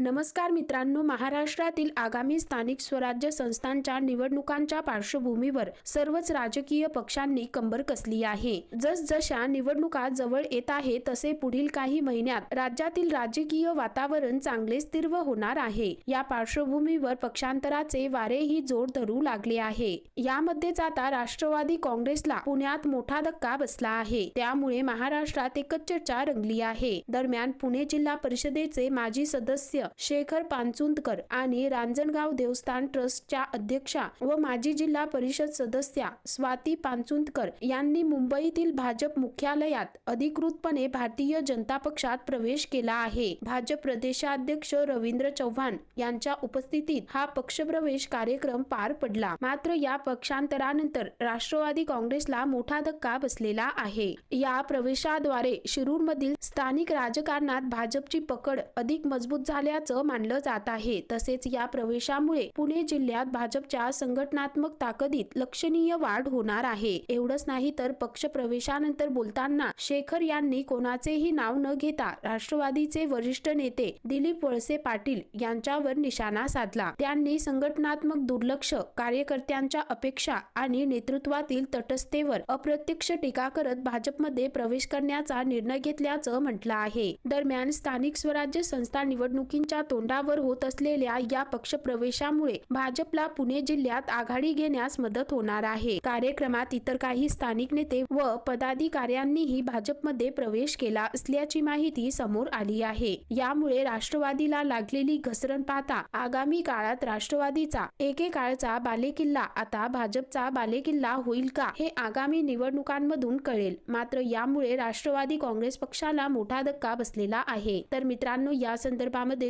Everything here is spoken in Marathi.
नमस्कार मित्रांनो महाराष्ट्रातील आगामी स्थानिक स्वराज्य संस्थांच्या निवडणुकांच्या पार्श्वभूमीवर सर्वच राजकीय पक्षांनी कंबर कसली आहे. जसजशा निवडणुका जवळ येत आहे तसे पुढील काही महिन्यात राज्यातील राजकीय वातावरण चांगले स्थिर होणार आहे. या पार्श्वभूमीवर पक्षांतराचे वारेही जोर धरू लागले आहे. यामध्येच आता राष्ट्रवादी काँग्रेसला पुण्यात मोठा धक्का बसला आहे. त्यामुळे महाराष्ट्रात एकच चर्चा रंगली आहे. दरम्यान पुणे जिल्हा परिषदेचे माजी सदस्य शेखर पांचुंतकर आणि रांजणगाव देवस्थान ट्रस्टच्या अध्यक्षा व माजी जिल्हा परिषद सदस्या स्वाती पांचुंतकर यांनी मुंबईतील भाजप मुख्यालयात अधिकृतपणे भारतीय जनता पक्षात प्रवेश केला आहे. भाजप प्रदेशाध्यक्ष रवींद्र चव्हाण यांच्या उपस्थितीत हा पक्षप्रवेश कार्यक्रम पार पडला. मात्र या पक्षांतरानंतर राष्ट्रवादी काँग्रेसला मोठा धक्का बसलेला आहे. या प्रवेशाद्वारे शिरूरमधील स्थानिक राजकारणात भाजपची पकड अधिक मजबूत झाल्या असल्याचं मानलं जात आहे. तसेच या प्रवेशामुळे पुणे जिल्ह्यात भाजपच्या संघटनात्मक ताकदीत लक्षणीय वाढ होणार आहे. एवढंच नाही तर पक्ष प्रवेशानंतर बोलताना शेखर यांनी कोणाचेही नाव न घेता राष्ट्रवादीचे वरिष्ठ नेते दिलीप वळसे पाटील यांच्यावर निशाणा साधला. त्यांनी संघटनात्मक दुर्लक्ष कार्यकर्त्यांच्या अपेक्षा आणि नेतृत्वातील तटस्थेवर अप्रत्यक्ष टीका करत भाजपमध्ये प्रवेश करण्याचा निर्णय घेतल्याचं म्हटलं आहे. दरम्यान स्थानिक स्वराज्य संस्था निवडणुकी निवडणुकींच्या तोंडावर होत असलेल्या या पक्ष प्रवेशामुळे भाजपला पुणे जिल्ह्यात आघाडी घेण्यास मदत होणार आहे. कार्यक्रमात इतर काही स्थानिक नेते व पदाधिकाऱ्यांनीही भाजपमध्ये प्रवेश केला असल्याची माहिती समोर आली आहे. यामुळे राष्ट्रवादीला लागलेली घसरण पाहता आगामी काळात राष्ट्रवादीचा एकेकाळचा बालेकिल्ला आता भाजपचा बालेकिल्ला होईल का हे आगामी निवडणुकांमधून कळेल. मात्र यामुळे राष्ट्रवादी काँग्रेस पक्षाला मोठा धक्का बसलेला आहे. तर मित्रांनो या संदर्भामध्ये